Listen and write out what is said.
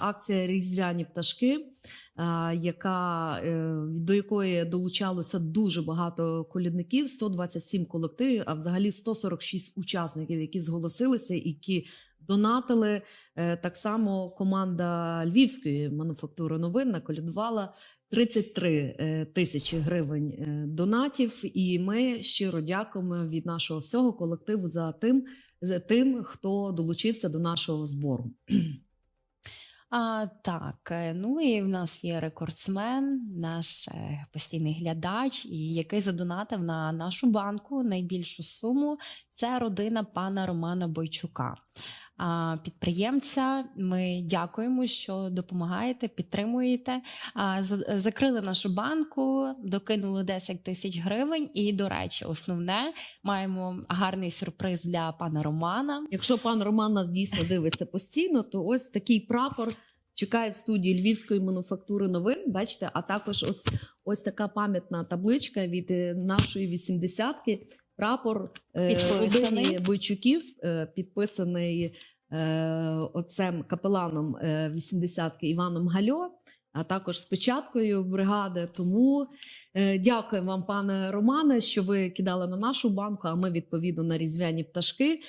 акція Різдвяні пташки, яка, е, до якої долучалося дуже багато колідників, 127 колективів, а взагалі 146 учасників, які зголосилися, які донатили. Е, Так само команда Львівської мануфактури новин наколядувала 33 е, тисячі гривень донатів. І ми щиро дякуємо від нашого всього колективу за тим, за тим, хто долучився до нашого збору. А, так, е, ну і в нас є рекордсмен, наш е, постійний глядач, і який задонатив на нашу банку найбільшу суму. Це родина пана Романа Бойчука. Підприємця, ми дякуємо, що допомагаєте, підтримуєте. Закрили нашу банку, докинули 10 тисяч гривень. І, до речі, основне маємо гарний сюрприз для пана Романа. Якщо пан Роман нас дійсно дивиться постійно, то ось такий прапор чекає в студії Львівської мануфактури новин. Бачите, а також ось, ось така пам'ятна табличка від е, нашої вісімдесятки. Прапор е, Підписаний. Бойчуків, е, підписаний е, отцем капеланом е, вісімдесятки Іваном Гальо. А також з печаткою бригади. Тому е, дякую вам, пане Романе, що ви кидали на нашу банку. А ми відповідно на різдвяні пташки.